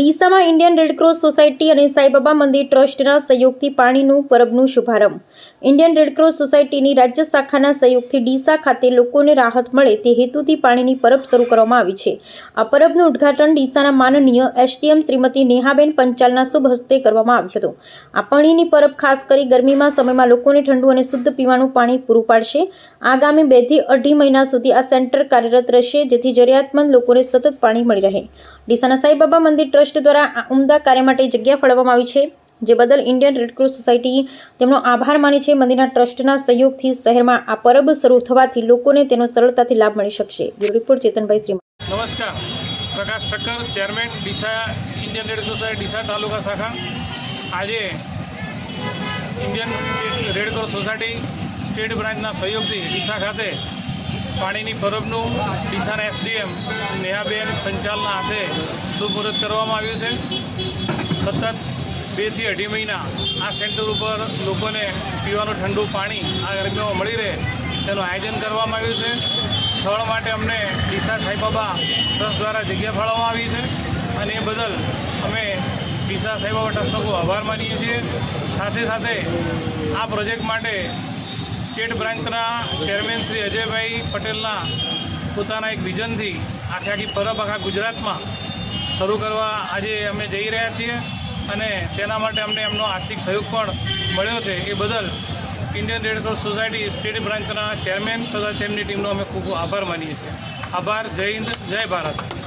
ડીસામાં Indian Red Cross society અને સાઈબાબા મંદિર ટ્રસ્ટના સહયોગથી પાણીનું પરબનું શુભારંભ. ઇન્ડિયન રેડક્રોસ સોસાયટીની રાજ્ય શાખાના સહયોગથી ડીસા ખાતે લોકોને રાહત મળે તે હેતુથી પાણીની પરબ શરૂ કરવામાં આવી છે. આ પરબનું ઉદ્ઘાટન ડીસાના માનનીય એસડીએમ શ્રીમતી નેહાબેન પંચાલના શુભ હસ્તે કરવામાં આવ્યું હતું. આ પાણીની પરબ ખાસ કરી ગરમીમાં સમયમાં લોકોને ઠંડુ અને શુદ્ધ પીવાનું પાણી પૂરું પાડશે. આગામી બેથી અઢી મહિના સુધી આ સેન્ટર કાર્યરત રહેશે, જેથી જરૂરિયાતમંદ લોકોને સતત પાણી મળી રહે. ડીસાના સાઈબાબા મંદિર ટ્રસ્ટ દ્વારા આ ઉમદા કાર્ય માટે જગ્યા ફાળવવામાં આવી છે, જે બદલ ઇન્ડિયન રેડક્રોસ સોસાયટી તેમનો આભાર માને છે. મંદિરના ટ્રસ્ટના સહયોગથી શહેરમાં આ પરબ શરૂ થવાથી લોકોને તેનો સરળતાથી લાભ મળી શકશે. રિપોર્ટ, ચેતનભાઈ શ્રી નમસ્કાર. Prakash Thakkar, chairman Deesa Indian red society, Deesa taluka શાખા. આજે ઇન્ડિયન રેડ સોસાયટી સ્ટેટ બ્રાન્ચના સહયોગથી ડીસા ખાતે પાણીની પરબનું ડીસાના એસડીએમ નેહાબેન પંચાલના હાથે સુપુરત કરવામાં આવ્યું છે. સતત બેથી અઢી મહિના આ સેન્ટર ઉપર લોકોને પીવાનું ઠંડુ પાણી આ ગરમીમાં મળી રહે તેનું આયોજન કરવામાં આવ્યું છે. સ્થળ માટે અમને ડીસા સાંઈબાબા ટ્રસ્ટ દ્વારા જગ્યા ફાળવવામાં આવી છે અને એ બદલ અમે ડીસા સાંઈબાબા ટ્રસ્ટનો આભાર માનીએ છીએ. સાથે સાથે આ પ્રોજેક્ટ માટે સ્ટેટ બ્રાન્ચના ચેરમેન શ્રી અજયભાઈ પટેલના પોતાના એક વિઝનથી આખી આખી પરબ આખા ગુજરાતમાં શરૂ કરવા આજે અમે જઈ રહ્યા છીએ અને તેના માટે અમને એમનો આર્થિક સહયોગ પણ મળ્યો છે. એ બદલ Indian red cross society state બ્રાન્ચના ચેરમેન તથા તેમની ટીમનો અમે ખૂબ ખૂબ આભાર માનીએ છીએ. આભાર. જય હિન્દ, જય ભારત.